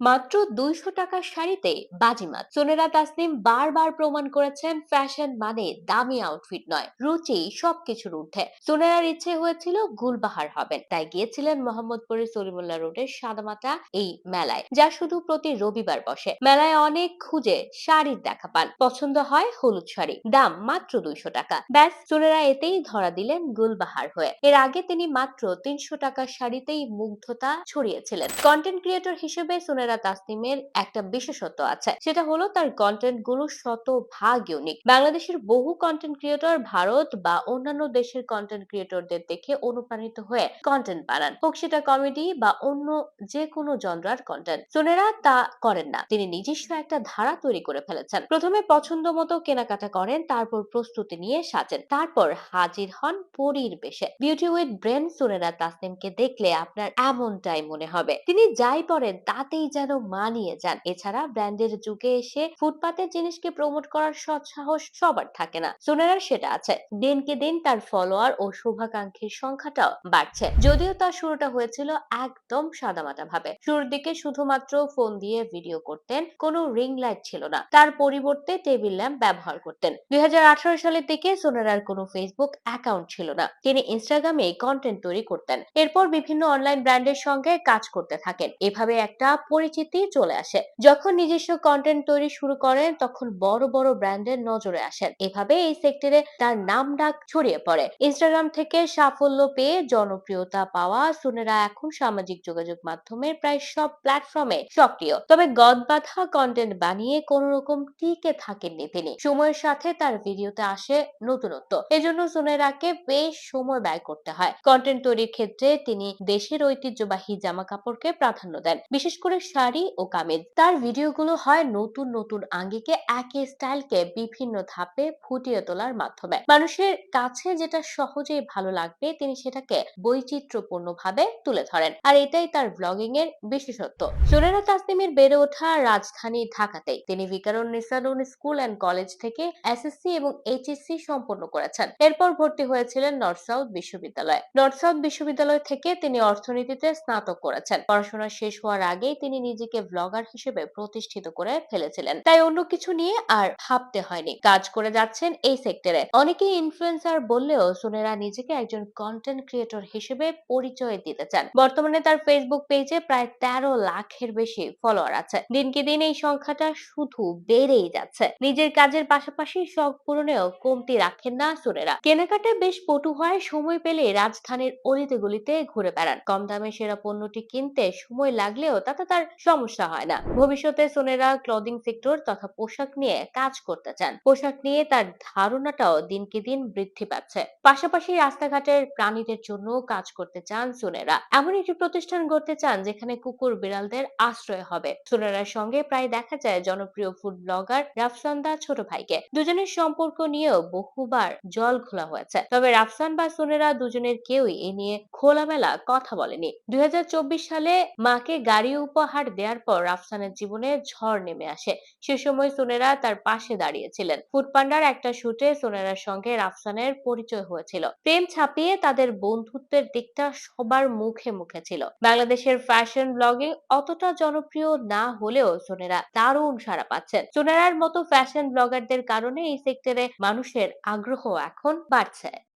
মাত্র দুইশো টাকার শাড়িতে বাজিমাত সোনেরা তাসনিম বারবার প্রমাণ করেছেন ফ্যাশন মানে দামি আউটফিট নয়, রুচি সবকিছুর ঊর্ধ্বে। সোনেরার ইচ্ছে হয়েছিল গুলবাহার হবেন, তাই গিয়েছিলেন মোহাম্মদপুরের সলিমুল্লাহ রোডের সাদামাটা এই মেলায়, যা শুধু প্রতি রবিবার বসে। মেলায় অনেক খুঁজে শাড়ির দেখা পান। পছন্দ হয় হলুদ শাড়ি, দাম মাত্র দুইশো টাকা। ব্যাস, সোনেরা এতেই ধরা দিলেন গুলবাহার হয়ে। এর আগে তিনি মাত্র তিনশো টাকার শাড়িতেই মুগ্ধতা ছড়িয়েছিলেন। কন্টেন্ট ক্রিয়েটর হিসেবে সোনেরা তাসনিমের একটা বিশেষত্ব আছে। সেটা হলো তার কন্টেন্টগুলো শতভাগ ইউনিক বাংলাদেশের বহু কন্টেন্ট ক্রিয়েটর ভারত বা অন্যান্য দেশের কন্টেন্ট ক্রিয়েটরদের দেখে অনুপ্রাণিত হয়ে কন্টেন্ট বানান। হোক সেটা কমেডি বা অন্য যে কোনো জনরার কন্টেন্ট সোনেরা তা করেন না। তিনি নিজস্ব একটা ধারা তৈরি করে ফেলেছেন। প্রথমে পছন্দ মতো কেনাকাটা করেন, তারপর প্রস্তুতি নিয়ে সাজেন। তারপর হাজির হন পরীর বেশে বিউটি উইথ ব্রেন সোনেরা তাসনিমকে দেখলে আপনার এমনটাই মনে হবে। তিনি যাই পড়েন, তাতেই যেন মানিয়ে যান। এছাড়া ব্র্যান্ডের যুগে এসে ফুটপাতের জিনিসকে প্রমোট করার সৎ সাহস সবার থাকে না। সোনেরার সেটা আছে। দিনকে দিন তার ফলোয়ার ও শুভাকাঙ্ক্ষীর সংখ্যাটাও বাড়ছে। যদিও তার শুরুটা হয়েছিল একদম সাদামাটা ভাবে। শুরুর দিকে শুধুমাত্র ফোন দিয়ে ভিডিও করতেন, কোনো রিং লাইট ছিল না। তার পরিবর্তে টেবিল ল্যাম্প ব্যবহার করতেন। দুই হাজার আঠারো সালের দিকে সোনারার কোনো ফেসবুক অ্যাকাউন্ট ছিল না। তিনি ইনস্টাগ্রামে কন্টেন্ট তৈরি করতেন। এরপর বিভিন্ন অনলাইন ব্র্যান্ডের সঙ্গে কাজ করতে থাকেন। এভাবে একটা পরিচিতি চলে আসে। যখন নিজস্ব কন্টেন্ট তৈরি শুরু করেন, তখন বড় বড় ব্র্যান্ডের নজরে আসেন। এভাবে এই সেক্টরে তার নাম ডাক ছড়িয়ে পড়ে। ইনস্টাগ্রাম থেকে সাফল্য পেয়ে জনপ্রিয়তা পাওয়া সুনেরা এখন সামাজিক যোগাযোগ মাধ্যমের প্রায় সব প্ল্যাটফর্মে সক্রিয়। তবে গদবাধা কন্টেন্ট বানিয়ে কোন রকম টিকে থাকেননি তিনি। সময়ের সাথে তার ভিডিওতে আসে নতুনত্ব। এজন্য সুনেরাকে বেশ সময় ব্যয় করতে হয়। কন্টেন্ট তৈরির ক্ষেত্রে তিনি দেশের ঐতিহ্যবাহী জামা কাপড়কে প্রাধান্য দেন। বিশেষ করে শাড়ি ও কামিজ। তার ভিডিওগুলো হয় নতুন নতুন আঙ্গিকে একই স্টাইলকে বিভিন্ন ধাপে ফুটিয়ে তোলার মাধ্যমে। মানুষের কাছে যেটা সহজেই ভালো লাগবে, তিনি সেটাকে বৈচিত্র্যপূর্ণ ভাবে তুলে ধরেন। আর এটাই তার ব্লগিং এর বিশেষত্ব। সোনেরা তাসনিমের বেড়ে ওঠা রাজধানী ঢাকাতেই তিনি Viqarun Nisa school and college থেকে এসএসসি এবং এইচএসসি সম্পন্ন করেছেন। এরপর ভর্তি হয়েছিলেন নর্থ সাউথ বিশ্ববিদ্যালয়ে। নর্থ সাউথ বিশ্ববিদ্যালয় থেকে তিনি অর্থনীতিতে স্নাতক করেছেন। পড়াশোনা শেষ হওয়ার আগেই তিনি নিজেকে ব্লগার হিসেবে প্রতিষ্ঠিত করে ফেলেছিলেন। তাই অন্য কিছু নিয়ে আর ভাবতে হয়নি। কাজ করে যাচ্ছেন এই সেক্টরে অনেকেই ইনফ্লুয়েন্সার বললেও সোনেরা নিজেকে একজন কন্টেন্ট ক্রিয়েটর হিসেবে পরিচয় দিতে চান। বর্তমানে তার ফেসবুক পেজে প্রায় তেরো লাখের বেশি ফলোয়ার আছে। দিনকে দিন এই সংখ্যাটা শুধু বেড়েই যাচ্ছে। নিজের কাজের পাশাপাশি শখ পূরণেও কমতি রাখেন না সোনেরা। কেনাকাটায় বেশ পটু হয়, সময় পেলে রাজধানীর অলিতে গলিতে ঘুরে বেড়ান। কম দামে সেরা পণ্যটি কিনতে সময় লাগলেও তাতে তার সমস্যা হয় না। ভবিষ্যতে সোনেরা ক্লদিং সেক্টর তথা পোশাক নিয়ে কাজ করতে চান। পোশাক নিয়ে তার ধারণাটাও দিনকে দিন বৃদ্ধি পাচ্ছে। পাশাপাশি রাস্তাঘাটের প্রাণীদের জন্য কাজ করতে চান সোনেরা। এমন একটি প্রতিষ্ঠান গড়তে চান যেখানে কুকুর বিড়ালদের আশ্রয় হবে। সোনেরার সঙ্গে প্রায় দেখা যায় জনপ্রিয় ফুড ব্লগার রাফসান্দা ছোট ভাইকে। দুজনের সম্পর্ক নিয়েও বহুবার জল খোলা হয়েছে। তবে রাফসান বা সোনেরা দুজনের কেউই এ নিয়ে খোলামেলা কথা বলেনি। দুই হাজার চব্বিশ সালে মাকে গাড়ি উপহার দেওয়ার পর রাফসানের জীবনে ঝড় নেমে আসে। সে সময় সোনেরা তার পাশে দাঁড়িয়েছিলেন। ফুডপান্ডার একটা শুটে সোনেরার সঙ্গে রাফসানের পরিচয় হয়েছিল। প্রেম ছাপিয়ে তাদের বন্ধুত্বের দিকটা সবার মুখে মুখে ছিল। বাংলাদেশের ফ্যাশন ব্লগিং অতটা জনপ্রিয় না হলেও সোনেরা দারুণ সারা পাচ্ছেন। সোনেরার মতো ফ্যাশন ব্লগারদের কারণে এই সেক্টরে মানুষের আগ্রহ এখন বাড়ছে।